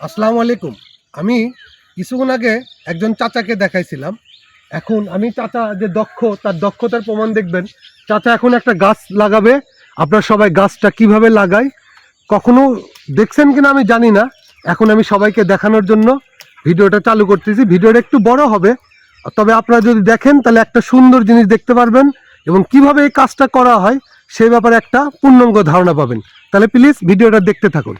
আসসালামু আলাইকুম। আমি কিছুক্ষণ আগে একজন চাচাকে দেখাইছিলাম। এখন আমি চাচা যে দক্ষ, তার দক্ষতার প্রমাণ দেখবেন। চাচা এখন একটা গাছ লাগাবে। আপনারা সবাই গাছটা কীভাবে লাগায়, কখনো দেখছেন কিনা আমি জানি না। এখন আমি সবাইকে দেখানোর জন্য ভিডিওটা চালু করতেছি। ভিডিওটা একটু বড় হবে। তবে আপনারা যদি দেখেন, তাহলে একটা সুন্দর জিনিস দেখতে পারবেন এবং কীভাবে এই কাজটা করা হয় সেই ব্যাপারে একটা পূর্ণাঙ্গ ধারণা পাবেন। তাহলে প্লিজ ভিডিওটা দেখতে থাকুন।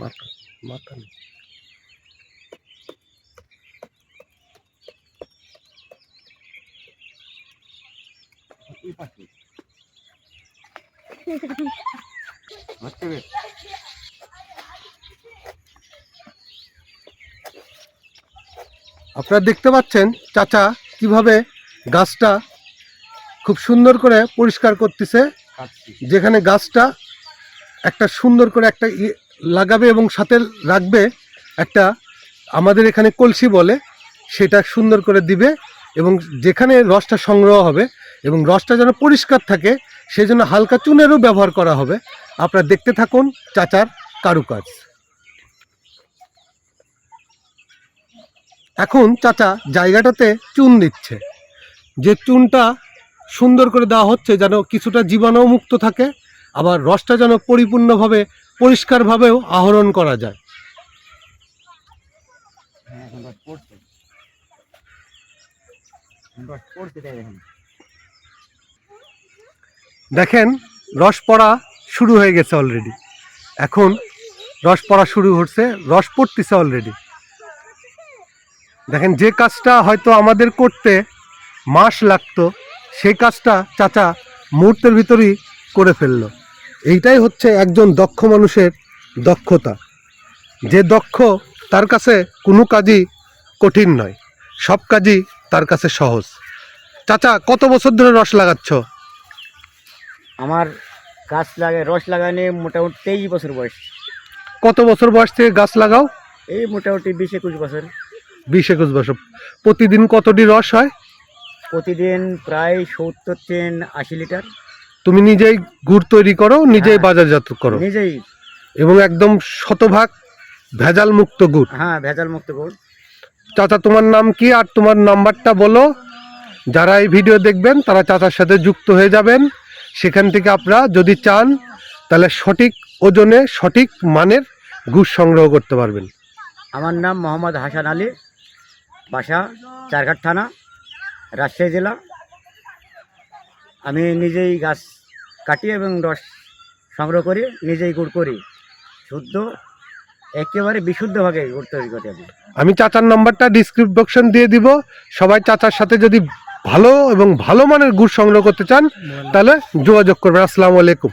মাথা মাথা নেই। আপনারা দেখতে পাচ্ছেন চাচা কীভাবে গাছটা খুব সুন্দর করে পরিষ্কার করতেছে। যেখানে গাছটা একটা সুন্দর করে একটা লাগাবে এবং সাথে রাখবে একটা আমাদের এখানে কলসি বলে, সেটা সুন্দর করে দিবে এবং যেখানে রসটা সংগ্রহ হবে এবং রসটা যেন পরিষ্কার থাকে সেই জন্য হালকা চুনেরও ব্যবহার করা হবে। আপনারা দেখতে থাকুন চাচার কারুকাজ। এখন চাচা জায়গাটাতে চুন দিচ্ছে। যে চুনটা সুন্দর করে দেওয়া হচ্ছে যেন কিছুটা জীবাণু মুক্ত থাকে, আবার রসটা যেন পরিপূর্ণভাবে পরিষ্কারভাবেও আহরণ করা যায়। দেখেন। রস পড়া শুরু হয়ে গেছে অলরেডি এখন রস পড়া শুরু হচ্ছে রস পড়তেছে অলরেডি দেখেন যে কাজটা হয়তো আমাদের করতে মাস লাগতো সেই কাজটা চাচা মুহূর্তের ভিতরেই করে ফেলল। এইটাই হচ্ছে একজন দক্ষ মানুষের দক্ষতা। যে দক্ষ তার কাছে কোনো কাজই কঠিন নয় সব কাজই তার কাছে সহজ। চাচা কত বছর ধরে রস লাগাচ্ছ? আমার গাছ লাগে রস লাগানে মোটামুটি তেইশ বছর বয়স। কত বছর বয়স থেকে গাছ লাগাও? এই মোটামুটি বিশ একুশ বছর। বিশ একুশ বছর। প্রতিদিন কতটি রস হয়? প্রতিদিন প্রায় সত্তর চেন আশি লিটার। তুমি নিজেই গুড় তৈরি করো নিজেই হ্যাঁ। বাজারজাত করো। নিজেই। এবং একদম শতভাগ ভেজাল মুক্ত গুড়। হ্যাঁ ভেজাল মুক্ত গুড়। চাচা তোমার নাম কি? আর তোমার নাম্বারটা বলো। যারা এই ভিডিও দেখবেন তারা চাচার সাথে যুক্ত হয়ে যাবেন। সেখান থেকে আপনারা যদি চান তাহলে সঠিক ওজনে সঠিক মানের গুড় সংগ্রহ করতে পারবেন। আমার নাম মোহাম্মদ হাসান আলী বাসা চারঘাট থানা রাজশাহী জেলা। আমি নিজেই গাছ কাটি এবং রস সংগ্রহ করি নিজেই গুড় করি। শুদ্ধ একেবারে বিশুদ্ধভাবে গুড় তৈরি করি আমি। আমি চাচার নাম্বারটা ডিসক্রিপশন দিয়ে দিব। সবাই চাচার সাথে যদি ভালো এবং ভালো মানের গুড় সংগ্রহ করতে চান তাহলে যোগাযোগ করবেন। আসসালামু আলাইকুম।